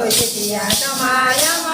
ભોજ દિયા તમારા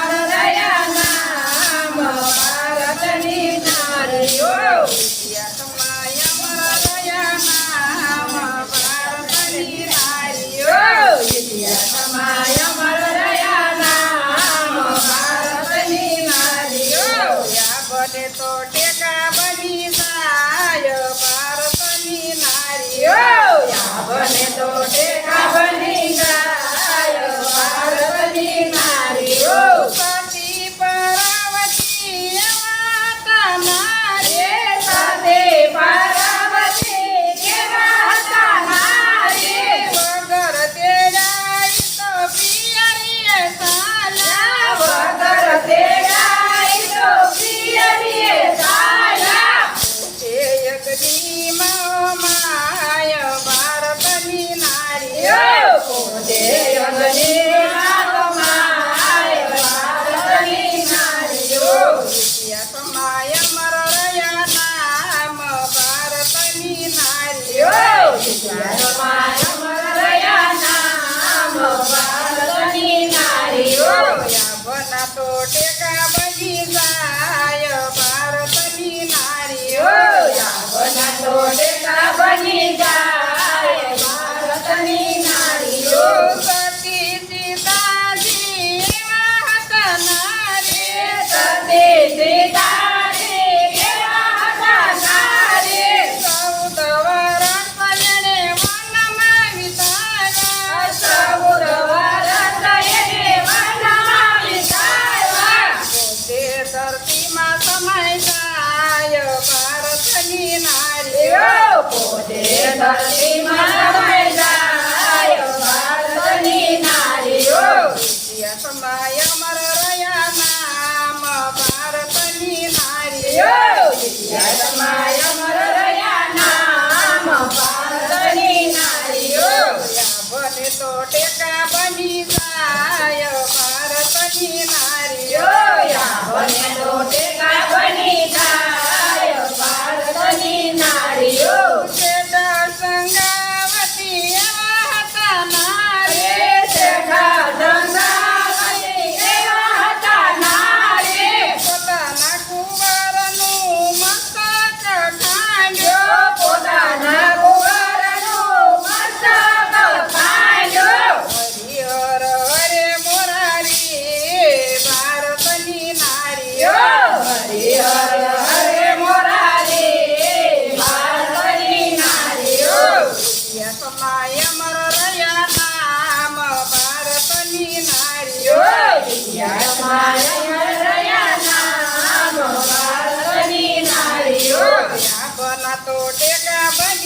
Đồ. poder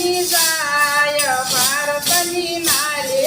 મારી જાય ભારતની નારી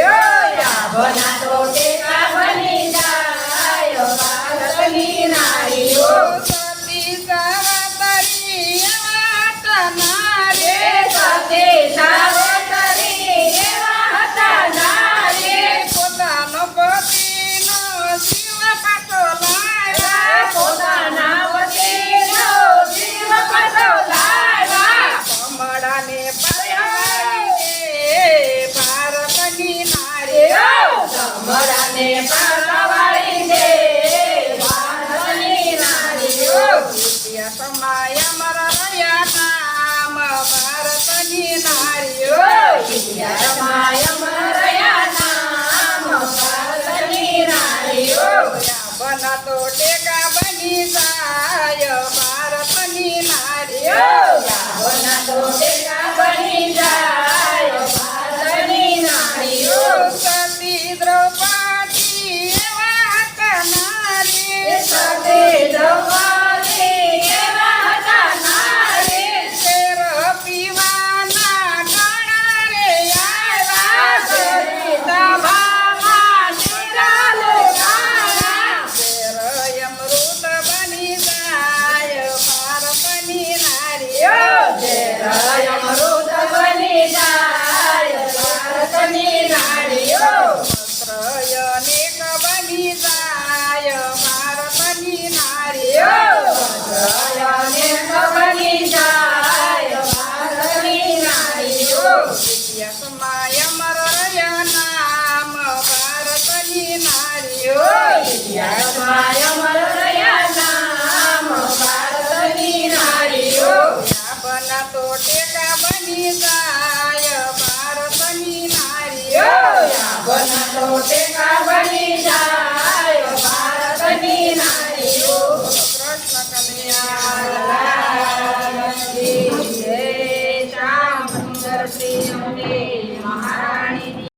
Hallelujah. Bonato te મરાને પરવાળી દે ભારતની નારીઓ કૃત્ય સમાય મરાયા કામ ભારતની નારીઓ. કૃત્ય